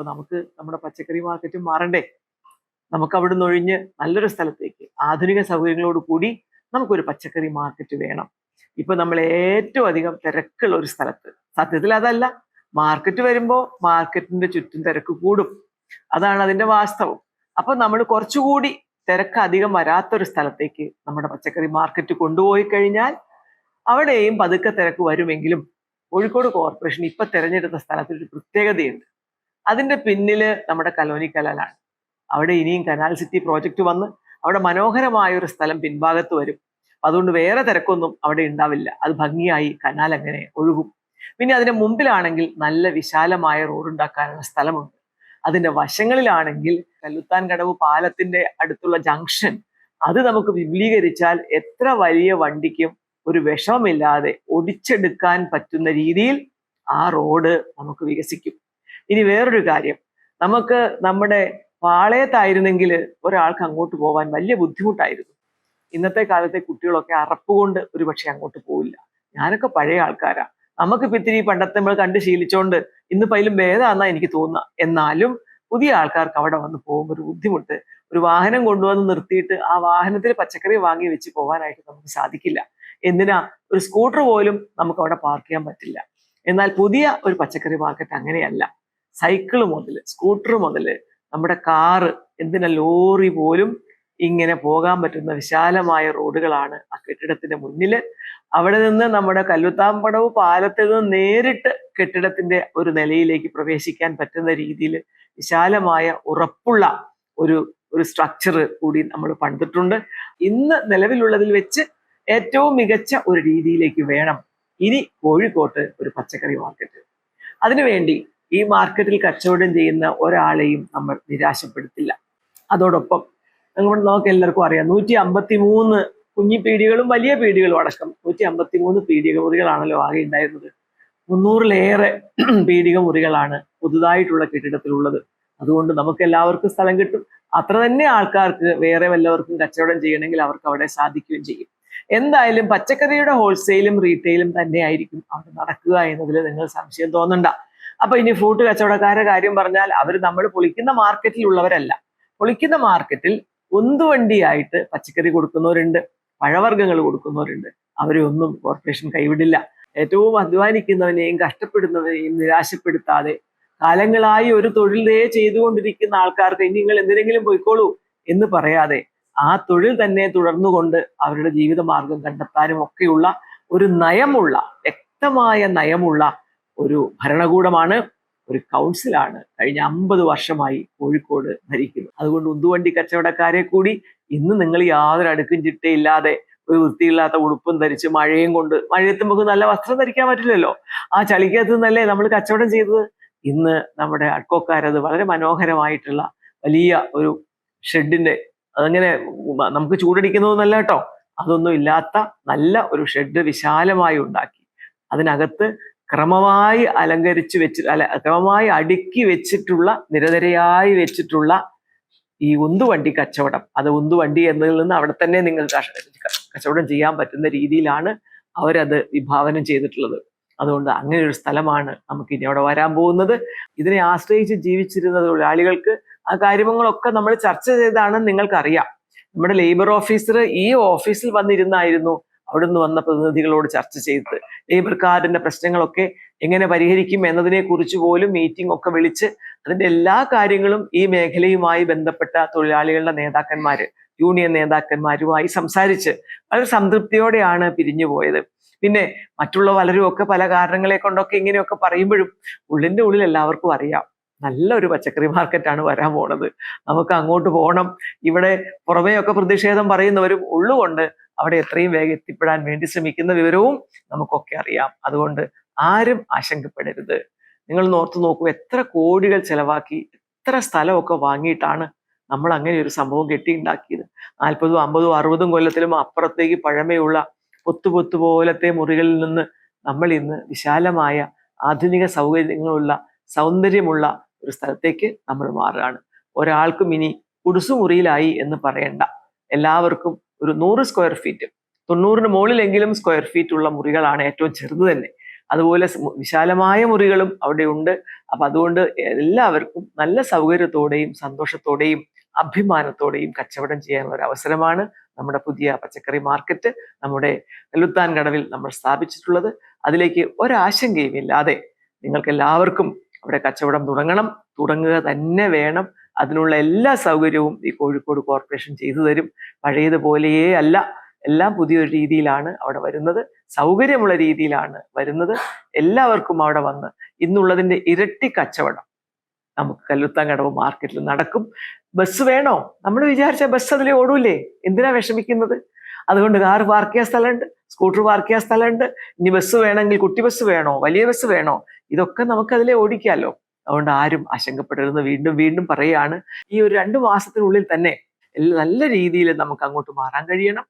അപ്പൊ നമുക്ക് നമ്മുടെ പച്ചക്കറി മാർക്കറ്റും മാറണ്ടേ? നമുക്ക് അവിടെ നിന്ന് ഒഴിഞ്ഞ് നല്ലൊരു സ്ഥലത്തേക്ക് ആധുനിക സൗകര്യങ്ങളോട് കൂടി നമുക്കൊരു പച്ചക്കറി മാർക്കറ്റ് വേണം. ഇപ്പൊ നമ്മൾ ഏറ്റവും അധികം തിരക്കുള്ള ഒരു സ്ഥലത്ത്. സത്യത്തിൽ അതല്ല. മാർക്കറ്റ് വരുമ്പോൾ മാർക്കറ്റിന്റെ ചുറ്റും തിരക്ക് കൂടും. അതാണ് അതിന്റെ വാസ്തവം. അപ്പൊ നമ്മൾ കുറച്ചുകൂടി തിരക്ക് അധികം വരാത്തൊരു സ്ഥലത്തേക്ക് നമ്മുടെ പച്ചക്കറി മാർക്കറ്റ് കൊണ്ടുപോയി കഴിഞ്ഞാൽ അവിടെയും പതുക്കെ തിരക്ക് വരുമെങ്കിലും കോഴിക്കോട് കോർപ്പറേഷൻ ഇപ്പൊ തിരഞ്ഞെടുത്ത സ്ഥലത്തിൽ ഒരു പ്രത്യേകതയുണ്ട്. അതിന്റെ പിന്നിൽ നമ്മുടെ കലോനി കലാലാണ്. അവിടെ ഇനിയും കനാൽ സിറ്റി പ്രോജക്റ്റ് വന്ന് അവിടെ മനോഹരമായ ഒരു സ്ഥലം പിൻഭാഗത്ത് വരും. അതുകൊണ്ട് വേറെ തിരക്കൊന്നും അവിടെ ഉണ്ടാവില്ല. അത് ഭംഗിയായി കനാൽ അങ്ങനെ ഒഴുകും. പിന്നെ അതിന്റെ മുമ്പിലാണെങ്കിൽ നല്ല വിശാലമായ റോഡുണ്ടാക്കാനുള്ള സ്ഥലമുണ്ട്. അതിന്റെ വശങ്ങളിലാണെങ്കിൽ കല്ലുത്താൻ കടവ് പാലത്തിന്റെ അടുത്തുള്ള ജംഗ്ഷൻ അത് നമുക്ക് വിപുലീകരിച്ചാൽ എത്ര വലിയ വണ്ടിക്കും ഒരു വിഷമമില്ലാതെ ഒടിച്ചെടുക്കാൻ പറ്റുന്ന രീതിയിൽ ആ റോഡ് നമുക്ക് വികസിക്കും. ഇനി വേറൊരു കാര്യം. നമുക്ക് നമ്മുടെ പാളയത്തായിരുന്നെങ്കിൽ ഒരാൾക്ക് അങ്ങോട്ട് പോകാൻ വലിയ ബുദ്ധിമുട്ടായിരുന്നു. ഇന്നത്തെ കാലത്തെ കുട്ടികളൊക്കെ അറപ്പുകൊണ്ട് ഒരു അങ്ങോട്ട് പോവില്ല. ഞാനൊക്കെ പഴയ ആൾക്കാരാ. നമുക്ക് ഇത്തിരി പണ്ടത്തെ നമ്മൾ കണ്ട് ശീലിച്ചോണ്ട് ഇന്നിപ്പോ അതിലും ഭേദമാണെന്നാ എനിക്ക് തോന്നുക എന്നാലും പുതിയ ആൾക്കാർക്ക് അവിടെ വന്ന് പോകുമ്പോൾ ഒരു ബുദ്ധിമുട്ട്. ഒരു വാഹനം കൊണ്ടുവന്ന് നിർത്തിയിട്ട് ആ വാഹനത്തിൽ പച്ചക്കറി വാങ്ങി വെച്ച് പോകാനായിട്ട് നമുക്ക് സാധിക്കില്ല. എന്തിനാ? ഒരു സ്കൂട്ടർ പോലും നമുക്ക് അവിടെ പാർക്ക് ചെയ്യാൻ പറ്റില്ല. എന്നാൽ പുതിയ ഒരു പച്ചക്കറി മാർക്കറ്റ് അങ്ങനെയല്ല. സൈക്കിൾ മുതൽ സ്കൂട്ടർ മുതൽ നമ്മുടെ കാറ് എന്തിനാ ലോറി പോലും ഇങ്ങനെ പോകാൻ പറ്റുന്ന വിശാലമായ റോഡുകളാണ് ആ കെട്ടിടത്തിന്റെ മുന്നിൽ അവിടെ നിന്ന് നമ്മുടെ കല്ലുത്താമ്പടവ് പാലത്തിൽ നിന്ന് നേരിട്ട് കെട്ടിടത്തിന്റെ ഒരു നിലയിലേക്ക് പ്രവേശിക്കാൻ പറ്റുന്ന രീതിയിൽ വിശാലമായ ഉറപ്പുള്ള ഒരു ഒരു സ്ട്രക്ചർ കൂടി നമ്മൾ പണിതിട്ടുണ്ട്. ഇന്ന് നിലവിലുള്ളതിൽ വെച്ച് ഏറ്റവും മികച്ച ഒരു രീതിയിലേക്ക് വേണം ഇനി കോഴിക്കോട്ട് ഒരു പച്ചക്കറി മാർക്കറ്റ് അതിനുവേണ്ടി ഈ മാർക്കറ്റിൽ കച്ചവടം ചെയ്യുന്ന ഒരാളെയും നമ്മൾ നിരാശപ്പെടുത്തില്ല. അതോടൊപ്പം നമ്മുടെ നമുക്ക് എല്ലാവർക്കും അറിയാം നൂറ്റി അമ്പത്തി മൂന്ന് കുഞ്ഞി പീടികളും വലിയ പീടികളും അടക്കം നൂറ്റി അമ്പത്തി മൂന്ന് പീടിക മുറികളാണല്ലോ ആകെ ഉണ്ടായിരുന്നത്. മുന്നൂറിലേറെ പീടിക മുറികളാണ് പുതുതായിട്ടുള്ള കെട്ടിടത്തിലുള്ളത്. അതുകൊണ്ട് നമുക്ക് എല്ലാവർക്കും സ്ഥലം കിട്ടും. അത്ര തന്നെ ആൾക്കാർക്ക് വേറെ വല്ലവർക്കും കച്ചവടം ചെയ്യണമെങ്കിൽ അവർക്ക് അവിടെ സാധിക്കുകയും ചെയ്യും. എന്തായാലും പച്ചക്കറിയുടെ ഹോൾസെയിലും റീറ്റെയിലും തന്നെയായിരിക്കും അവിടെ നടക്കുക എന്നതിൽ നിങ്ങൾ സംശയം തോന്നണ്ട. അപ്പൊ ഇനി ഫ്രൂട്ട് കച്ചവടക്കാരുടെ കാര്യം പറഞ്ഞാൽ അവർ നമ്മൾ പൊളിക്കുന്ന മാർക്കറ്റിലുള്ളവരല്ല പൊളിക്കുന്ന മാർക്കറ്റിൽ ഉന്തുവണ്ടിയായിട്ട് പച്ചക്കറി കൊടുക്കുന്നവരുണ്ട് പഴവർഗങ്ങൾ കൊടുക്കുന്നവരുണ്ട്. അവരെ ഒന്നും കോർപ്പറേഷൻ കൈവിടില്ല. ഏറ്റവും അധ്വാനിക്കുന്നവനെയും കഷ്ടപ്പെടുന്നവനെയും നിരാശപ്പെടുത്താതെ കാലങ്ങളായി ഒരു തൊഴിലേ ചെയ്തുകൊണ്ടിരിക്കുന്ന ആൾക്കാർക്ക് ഇനി നിങ്ങൾ എന്തിനെങ്കിലും പോയിക്കോളൂ എന്ന് പറയാതെ ആ തൊഴിൽ തന്നെ തുടർന്നുകൊണ്ട് അവരുടെ ജീവിതമാർഗം കണ്ടെത്താനും ഒക്കെയുള്ള ഒരു നയമുള്ള വ്യക്തമായ നയമുള്ള ഒരു ഭരണകൂടമാണ് ഒരു കൗൺസിലാണ് കഴിഞ്ഞ അമ്പത് വർഷമായി കോഴിക്കോട് ഭരിക്കുന്നത്. അതുകൊണ്ട് ഉന്തുവണ്ടി കച്ചവടക്കാരെ കൂടി ഇന്ന് നിങ്ങൾ യാതൊരു അടുക്കും ചിട്ടയില്ലാതെ ഒരു വൃത്തിയില്ലാത്ത ഉടുപ്പും ധരിച്ച് മഴയും കൊണ്ട് മഴയത്ത് നമുക്ക് നല്ല വസ്ത്രം ധരിക്കാൻ പറ്റില്ലല്ലോ. ആ ചളിക്കകത്ത് നിന്നല്ലേ നമ്മൾ കച്ചവടം ചെയ്തത്? ഇന്ന് നമ്മുടെ അഡ്കോക്കാരത് വളരെ മനോഹരമായിട്ടുള്ള വലിയ ഒരു ഷെഡിന്റെ അതങ്ങനെ നമുക്ക് ചൂടടിക്കുന്നതൊന്നല്ല കേട്ടോ. അതൊന്നും ഇല്ലാത്ത നല്ല ഒരു ഷെഡ് വിശാലമായി ഉണ്ടാക്കി. അതിനകത്ത് ക്രമമായി അലങ്കരിച്ച് വെച്ച് അല്ല ക്രമമായി അടുക്കി വെച്ചിട്ടുള്ള നിരനിരയായി വെച്ചിട്ടുള്ള ഈ ഉന്തുവണ്ടി കച്ചവടം. അത് ഉന്തുവണ്ടി എന്നതിൽ നിന്ന് അവിടെ തന്നെ നിങ്ങൾ കച്ചവടം ചെയ്യാൻ പറ്റുന്ന രീതിയിലാണ് അവരത് വിഭാവനം ചെയ്തിട്ടുള്ളത്. അതുകൊണ്ട് അങ്ങനെ ഒരു സ്ഥലമാണ് നമുക്ക് ഇനി അവിടെ വരാൻ പോകുന്നത്. ഇതിനെ ആശ്രയിച്ച് ജീവിച്ചിരുന്ന തൊഴിലാളികൾക്ക് ആ കാര്യങ്ങളൊക്കെ നമ്മൾ ചർച്ച ചെയ്താണെന്ന് നിങ്ങൾക്കറിയാം. നമ്മുടെ ലേബർ ഓഫീസർ ഈ ഓഫീസിൽ വന്നിരുന്നായിരുന്നു. അവിടുന്ന് വന്ന പ്രതിനിധികളോട് ചർച്ച ചെയ്ത് ലേബർ കാർഡിന്റെ പ്രശ്നങ്ങളൊക്കെ എങ്ങനെ പരിഹരിക്കും എന്നതിനെ കുറിച്ച് പോലും മീറ്റിംഗ് ഒക്കെ വിളിച്ച് അതിന്റെ എല്ലാ കാര്യങ്ങളും ഈ മേഖലയുമായി ബന്ധപ്പെട്ട തൊഴിലാളികളുടെ നേതാക്കന്മാര് യൂണിയൻ നേതാക്കന്മാരുമായി സംസാരിച്ച് വളരെ സംതൃപ്തിയോടെയാണ് പിരിഞ്ഞു പോയത്. പിന്നെ മറ്റുള്ള പലരും ഒക്കെ പല കാരണങ്ങളെ കൊണ്ടൊക്കെ ഇങ്ങനെയൊക്കെ പറയുമ്പോഴും ഉള്ളിന്റെ ഉള്ളിൽ എല്ലാവർക്കും അറിയാം. നല്ലൊരു പച്ചക്കറി മാർക്കറ്റാണ് വരാൻ പോണത്. നമുക്ക് അങ്ങോട്ട് പോകണം ഇവിടെ പുറമേയൊക്കെ പ്രതിഷേധം പറയുന്നവരും ഉള്ളുകൊണ്ട് അവിടെ എത്രയും വേഗം എത്തിപ്പെടാൻ വേണ്ടി ശ്രമിക്കുന്ന വിവരവും നമുക്കൊക്കെ അറിയാം. അതുകൊണ്ട് ആരും ആശങ്കപ്പെടരുത്. നിങ്ങൾ നോർത്ത് നോക്കൂ എത്ര കോടികൾ ചെലവാക്കി എത്ര സ്ഥലമൊക്കെ വാങ്ങിയിട്ടാണ് നമ്മൾ അങ്ങനെ ഒരു സംഭവം കെട്ടിയുണ്ടാക്കിയത്. നാൽപ്പതും അമ്പതും അറുപതും കൊല്ലത്തിലും അപ്പുറത്തേക്ക് പഴമയുള്ള പൊത്തു പൊത്തു പോലത്തെ മുറികളിൽ നിന്ന് നമ്മൾ ഇന്ന് വിശാലമായ ആധുനിക സൗകര്യങ്ങളുള്ള സൗന്ദര്യമുള്ള ഒരു സ്ഥലത്തേക്ക് നമ്മൾ മാറുകയാണ്. ഒരാൾക്കും ഇനി കുടുസുമുറിയിലായി എന്ന് പറയണ്ട. എല്ലാവർക്കും ഒരു നൂറ് സ്ക്വയർ ഫീറ്റ് തൊണ്ണൂറിന് മുകളിലെങ്കിലും സ്ക്വയർ ഫീറ്റ് ഉള്ള മുറികളാണ് ഏറ്റവും ചെറുത് തന്നെ. അതുപോലെ വിശാലമായ മുറികളും അവിടെ ഉണ്ട്. അപ്പൊ അതുകൊണ്ട് എല്ലാവർക്കും നല്ല സൗകര്യത്തോടെയും സന്തോഷത്തോടെയും അഭിമാനത്തോടെയും കച്ചവടം ചെയ്യാനുള്ള ഒരു അവസരമാണ് നമ്മുടെ പുതിയ പച്ചക്കറി മാർക്കറ്റ് നമ്മുടെ നെല്ലുത്താൻ കടവിൽ നമ്മൾ സ്ഥാപിച്ചിട്ടുള്ളത്. അതിലേക്ക് ഒരാശങ്കയും ഇല്ലാതെ നിങ്ങൾക്ക് എല്ലാവർക്കും അവിടെ കച്ചവടം തുടങ്ങണം. തുടങ്ങുക തന്നെ വേണം. അതിനുള്ള എല്ലാ സൗകര്യവും ഈ കോഴിക്കോട് കോർപ്പറേഷൻ ചെയ്തു തരും. പഴയതുപോലെയേ അല്ല. എല്ലാം പുതിയൊരു രീതിയിലാണ് അവിടെ വരുന്നത്. സൗകര്യമുള്ള രീതിയിലാണ് വരുന്നത്. എല്ലാവർക്കും അവിടെ വന്ന് ഇന്നുള്ളതിന്റെ ഇരട്ടി കച്ചവടം നമുക്ക് കല്ലുത്താങ്കടവ് മാർക്കറ്റിൽ നടക്കും. ബസ് വേണോ? നമ്മൾ വിചാരിച്ച ബസ് അതിൽ ഓടൂലേ. എന്തിനാ വിഷമിക്കുന്നത്? അതുകൊണ്ട് കാർ പാർക്ക് ചെയ്യാൻ സ്ഥലമുണ്ട് സ്കൂട്ടർ പാർക്ക് ചെയ്യാൻ സ്ഥലമുണ്ട്. ഇനി ബസ് വേണമെങ്കിൽ കുട്ടി ബസ് വേണോ? വലിയ ബസ് വേണോ? ഇതൊക്കെ നമുക്ക് അതിലേ ഓടിക്കാമല്ലോ അതുകൊണ്ട് ആരും ആശങ്കപ്പെടരുത് വീണ്ടും വീണ്ടും പറയുകയാണ്. ഈ ഒരു രണ്ട് മാസത്തിനുള്ളിൽ തന്നെ നല്ല രീതിയിൽ നമുക്ക് അങ്ങോട്ട് മാറാൻ കഴിയണം.